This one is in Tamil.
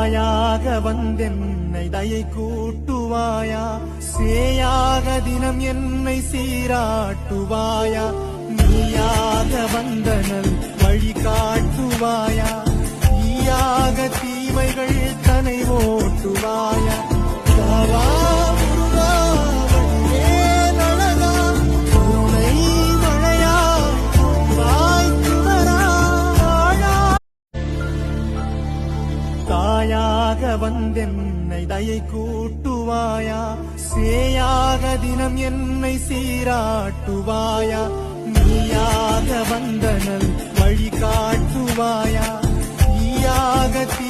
தாயாக வந்தென்னை தயை கூட்டுவாயா? சேயாக தினம் என்னை சீராட்டுவாயா? நீயாக வந்தனல் வழி காட்டுவாயா? தாயாக வந்தென்னை தயை கூட்டுவாயா? சேயாக தினம் என்னை சீராட்டுவாயா? நீயாக வந்தனல் வழி காட்டுவாயா? ஈயாக தீ